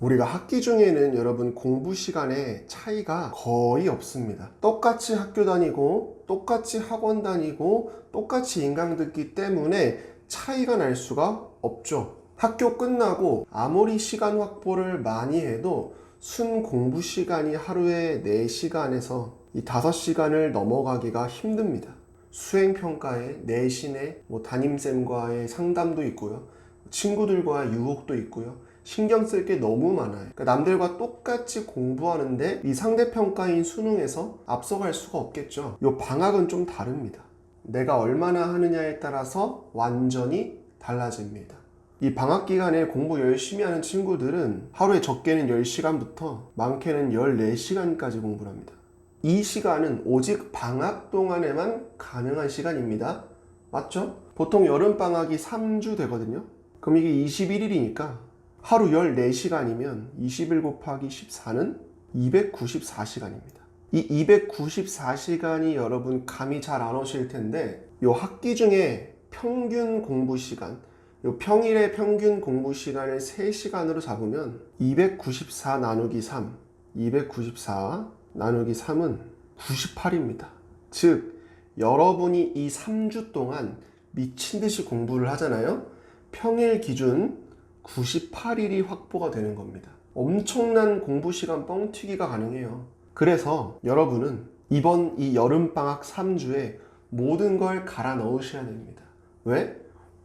우리가 학기 중에는 여러분 공부 시간에 차이가 거의 없습니다. 똑같이 학교 다니고, 똑같이 학원 다니고, 똑같이 인강 듣기 때문에 차이가 날 수가 없죠. 학교 끝나고 아무리 시간 확보를 많이 해도 순 공부 시간이 하루에 4시간에서 이 5시간을 넘어가기가 힘듭니다. 수행평가에 내신에 뭐 담임쌤과의 상담도 있고요. 친구들과의 유혹도 있고요. 신경 쓸 게 너무 많아요. 그러니까 남들과 똑같이 공부하는데 이 상대평가인 수능에서 앞서갈 수가 없겠죠. 요 방학은 좀 다릅니다. 내가 얼마나 하느냐에 따라서 완전히 달라집니다. 이 방학 기간에 공부 열심히 하는 친구들은 하루에 적게는 10시간부터 많게는 14시간까지 공부를 합니다. 이 시간은 오직 방학 동안에만 가능한 시간입니다. 맞죠? 보통 여름 방학이 3주 되거든요. 그럼 이게 21일이니까 하루 14시간이면 21 곱하기 14는 294시간입니다. 이 294시간이 여러분 감이 잘 안 오실 텐데 요 학기 중에 평균 공부 시간 요 평일의 평균 공부 시간을 3시간으로 잡으면 294 나누기 3 294 나누기 3은 98입니다. 즉 여러분이 이 3주 동안 미친 듯이 공부를 하잖아요. 평일 기준 98일이 확보가 되는 겁니다. 엄청난 공부 시간 뻥튀기가 가능해요. 그래서 여러분은 이번 이 여름방학 3주에 모든 걸 갈아 넣으셔야 됩니다. 왜?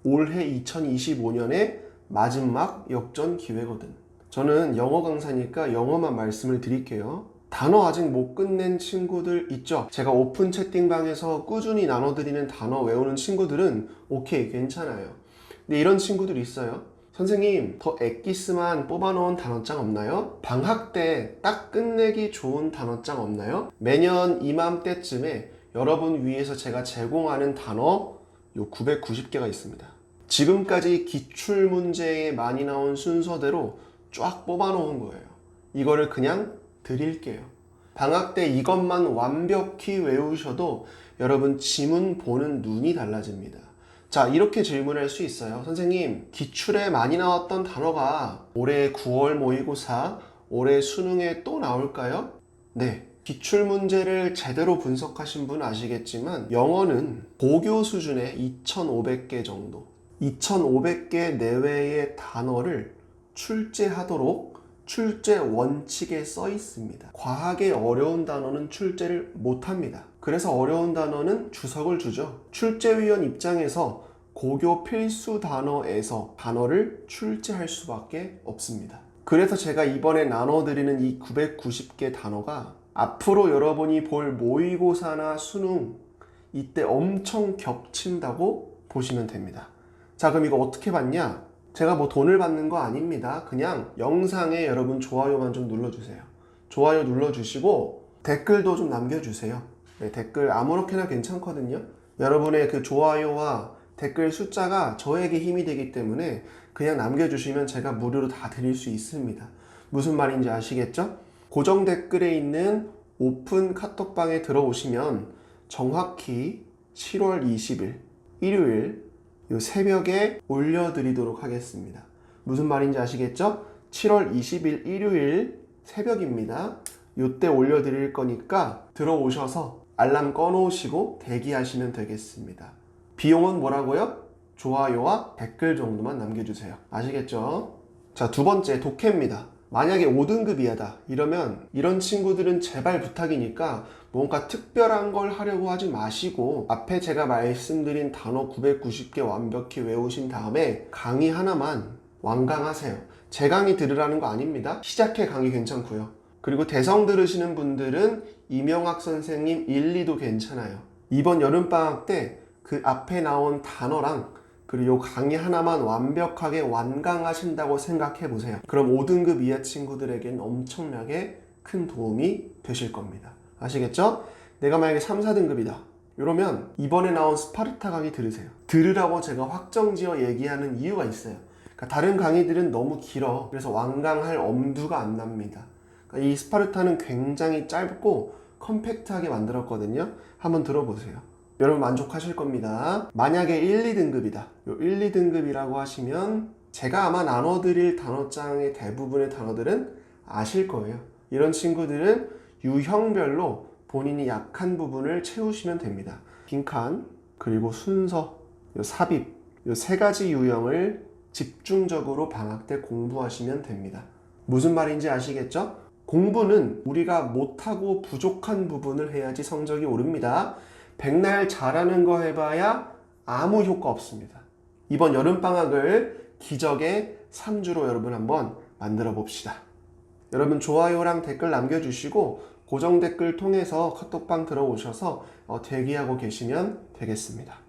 올해 2025년의 마지막 역전 기회거든. 저는 영어 강사니까 영어만 말씀을 드릴게요. 단어 아직 못 끝낸 친구들 있죠? 제가 오픈 채팅방에서 꾸준히 나눠드리는 단어 외우는 친구들은 오케이, 괜찮아요. 근데 이런 친구들 있어요. 선생님, 더 엑기스만 뽑아놓은 단어장 없나요? 방학 때 딱 끝내기 좋은 단어장 없나요? 매년 이맘때쯤에 여러분 위해서 제가 제공하는 단어 요 990개가 있습니다. 지금까지 기출 문제에 많이 나온 순서대로 쫙 뽑아놓은 거예요. 이거를 그냥 드릴게요. 방학 때 이것만 완벽히 외우셔도 여러분 지문 보는 눈이 달라집니다. 자, 이렇게 질문할 수 있어요. 선생님, 기출에 많이 나왔던 단어가 올해 9월 모의고사, 올해 수능에 또 나올까요? 네. 기출 문제를 제대로 분석하신 분 아시겠지만 영어는 고교 수준의 2,500개 정도, 2,500개 내외의 단어를 출제하도록 출제 원칙에 써 있습니다. 과하게 어려운 단어는 출제를 못 합니다. 그래서 어려운 단어는 주석을 주죠. 출제위원 입장에서 고교 필수 단어에서 단어를 출제할 수밖에 없습니다. 그래서 제가 이번에 나눠드리는 이 990개 단어가 앞으로 여러분이 볼 모의고사나 수능 이때 엄청 겹친다고 보시면 됩니다. 자, 그럼 이거 어떻게 받냐? 제가 뭐 돈을 받는 거 아닙니다. 그냥 영상에 여러분 좋아요만 좀 눌러주세요. 좋아요 눌러주시고 댓글도 좀 남겨주세요. 네, 댓글 아무렇게나 괜찮거든요. 여러분의 그 좋아요와 댓글 숫자가 저에게 힘이 되기 때문에 그냥 남겨주시면 제가 무료로 다 드릴 수 있습니다. 무슨 말인지 아시겠죠? 고정 댓글에 있는 오픈 카톡방에 들어오시면 정확히 7월 20일 일요일 요 새벽에 올려드리도록 하겠습니다. 무슨 말인지 아시겠죠? 7월 20일 일요일 새벽입니다. 요때 올려드릴 거니까 들어오셔서 알람 꺼놓으시고 대기하시면 되겠습니다. 비용은 뭐라고요? 좋아요와 댓글 정도만 남겨주세요. 아시겠죠? 자, 두 번째 독해입니다. 만약에 5등급 이하다 이러면 이런 친구들은 제발 부탁이니까 뭔가 특별한 걸 하려고 하지 마시고 앞에 제가 말씀드린 단어 990개 완벽히 외우신 다음에 강의 하나만 완강하세요. 제 강의 들으라는 거 아닙니다. 시작해 강의 괜찮고요. 그리고 대성 들으시는 분들은 이명학 선생님 1, 2도 괜찮아요. 이번 여름방학 때 그 앞에 나온 단어랑 그리고 요 강의 하나만 완벽하게 완강하신다고 생각해 보세요. 그럼 5등급 이하 친구들에겐 엄청나게 큰 도움이 되실 겁니다. 아시겠죠? 내가 만약에 3, 4등급이다. 이러면 이번에 나온 스파르타 강의 들으세요. 들으라고 제가 확정지어 얘기하는 이유가 있어요. 그러니까 다른 강의들은 너무 길어. 그래서 완강할 엄두가 안 납니다. 그러니까 이 스파르타는 굉장히 짧고 컴팩트하게 만들었거든요. 한번 들어보세요. 여러분 만족하실 겁니다. 만약에 1, 2등급이다. 요 1, 2등급이라고 하시면 제가 아마 나눠드릴 단어장의 대부분의 단어들은 아실 거예요. 이런 친구들은 유형별로 본인이 약한 부분을 채우시면 됩니다. 빈칸, 그리고 순서, 요 삽입, 요 세 가지 유형을 집중적으로 방학 때 공부하시면 됩니다. 무슨 말인지 아시겠죠? 공부는 우리가 못하고 부족한 부분을 해야지 성적이 오릅니다. 백날 잘하는 거 해봐야 아무 효과 없습니다. 이번 여름방학을 기적의 3주로 여러분 한번 만들어 봅시다. 여러분 좋아요랑 댓글 남겨주시고 고정 댓글 통해서 카톡방 들어오셔서 어, 대기하고 계시면 되겠습니다.